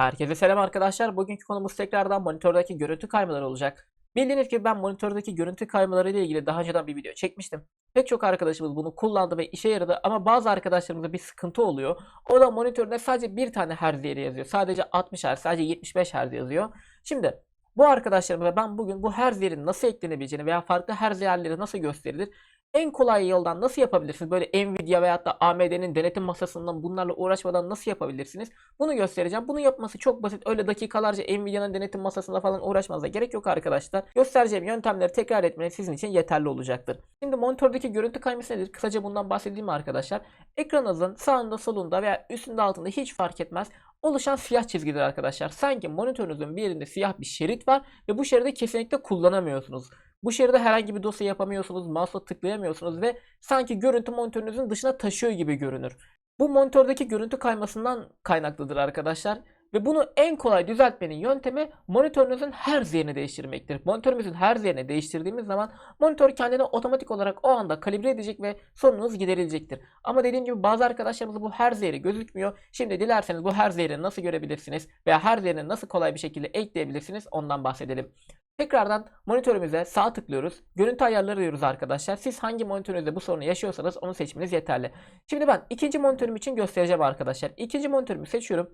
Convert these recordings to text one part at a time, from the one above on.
Herkese selam arkadaşlar. Bugünkü konumuz tekrardan monitördeki görüntü kaymaları olacak. Bildiğiniz gibi ben monitördeki görüntü kaymaları ile ilgili daha önceden bir video çekmiştim. Pek çok arkadaşımız bunu kullandı ve işe yaradı ama bazı arkadaşlarımızda bir sıkıntı oluyor. O da monitörde sadece bir tane Hz değeri yazıyor. Sadece 60 Hz, sadece 75 Hz yazıyor. Şimdi bu arkadaşlarımıza ben bugün bu Hz değerinin nasıl eklenebileceğini veya farklı Hz değerleri nasıl gösterilir en kolay yoldan nasıl yapabilirsiniz? Böyle Nvidia veyahut da AMD'nin denetim masasından bunlarla uğraşmadan nasıl yapabilirsiniz? Bunu göstereceğim. Bunu yapması çok basit. Öyle dakikalarca Nvidia'nın denetim masasında falan uğraşmanıza gerek yok arkadaşlar. Göstereceğim yöntemleri tekrar etmeniz sizin için yeterli olacaktır. Şimdi monitördeki görüntü kayması nedir? Kısaca bundan bahsedeyim arkadaşlar? Ekranınızın sağında solunda veya üstünde altında hiç fark etmez oluşan siyah çizgidir arkadaşlar. Sanki monitörünüzün bir yerinde siyah bir şerit var ve bu şeridi kesinlikle kullanamıyorsunuz. Bu şeride herhangi bir dosya yapamıyorsunuz, mouse'la tıklayamıyorsunuz ve sanki görüntü monitörünüzün dışına taşıyor gibi görünür. Bu monitördeki görüntü kaymasından kaynaklıdır arkadaşlar. Ve bunu en kolay düzeltmenin yöntemi monitörünüzün her yerini değiştirmektir. Monitörümüzün her yerini değiştirdiğimiz zaman monitör kendini otomatik olarak o anda kalibre edecek ve sorununuz giderilecektir. Ama dediğim gibi bazı arkadaşlarımızda bu her yeri gözükmüyor. Şimdi dilerseniz bu her yerini nasıl görebilirsiniz veya her yerini nasıl kolay bir şekilde ekleyebilirsiniz ondan bahsedelim. Tekrardan monitörümüze sağ tıklıyoruz. Görüntü ayarları diyoruz arkadaşlar. Siz hangi monitörünüzde bu sorunu yaşıyorsanız onu seçmeniz yeterli. Şimdi ben ikinci monitörüm için göstereceğim arkadaşlar. İkinci monitörümü seçiyorum.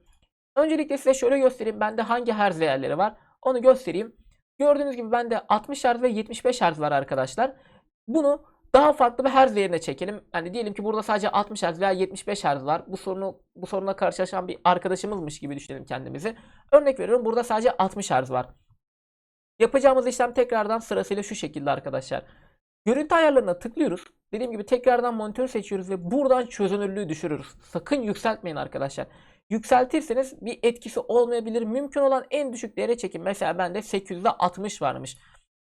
Öncelikle size şöyle göstereyim. Bende hangi hertz değerleri var. Onu göstereyim. Gördüğünüz gibi bende 60 Hz ve 75 Hz var arkadaşlar. Bunu daha farklı bir hertz değerine çekelim. Yani diyelim ki burada sadece 60 Hz veya 75 Hz var. Bu sorunu bu sorunla karşılaşan bir arkadaşımızmış gibi düşünelim kendimizi. Örnek veriyorum burada sadece 60 Hz var. Yapacağımız işlem tekrardan sırasıyla şu şekilde arkadaşlar. Görüntü ayarlarına tıklıyoruz. Dediğim gibi tekrardan monitörü seçiyoruz ve buradan çözünürlüğü düşürürüz. Sakın yükseltmeyin arkadaşlar. Yükseltirseniz bir etkisi olmayabilir. Mümkün olan en düşük değere çekin. Mesela bende 800'de 60 varmış.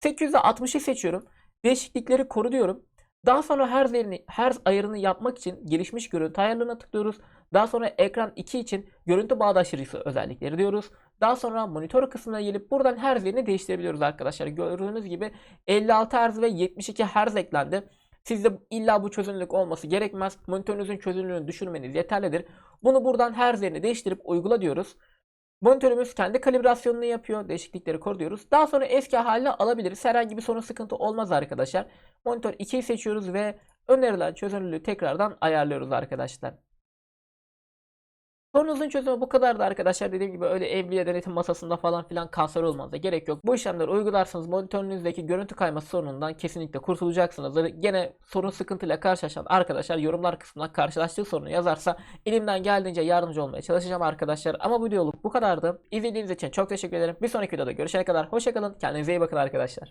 800'de 60'ı seçiyorum. Değişiklikleri koru diyorum. Daha sonra her yerini, her ayarını yapmak için gelişmiş görüntü ayarlarına tıklıyoruz. Daha sonra ekran 2 için görüntü bağdaştırıcısı özellikleri diyoruz. Daha sonra monitör kısmına gelip buradan her yerini değiştirebiliyoruz arkadaşlar. Gördüğünüz gibi 56 Hz ve 72 Hz eklendi. Sizde illa bu çözünürlük olması gerekmez. Monitörünüzün çözünürlüğünü düşürmeniz yeterlidir. Bunu buradan her yerini değiştirip uygula diyoruz. Monitörümüz kendi kalibrasyonunu yapıyor. Değişiklikleri koru diyoruz. Daha sonra eski haline alabiliriz. Herhangi bir sorun sıkıntı olmaz arkadaşlar. Monitör 2'yi seçiyoruz ve önerilen çözünürlüğü tekrardan ayarlıyoruz arkadaşlar. Sorunuzun çözümü bu kadardı arkadaşlar. Dediğim gibi öyle Nvidia denetim masasında falan filan kanser olmanıza gerek yok. Bu işlemleri uygularsanız monitörünüzdeki görüntü kayması sorunundan kesinlikle kurtulacaksınız. Gene sorun sıkıntıyla karşılaşan arkadaşlar yorumlar kısmına karşılaştığı sorunu yazarsa elimden geldiğince yardımcı olmaya çalışacağım arkadaşlar. Ama bu videoluk bu kadardı. İzlediğiniz için çok teşekkür ederim. Bir sonraki videoda görüşene kadar hoşçakalın. Kendinize iyi bakın arkadaşlar.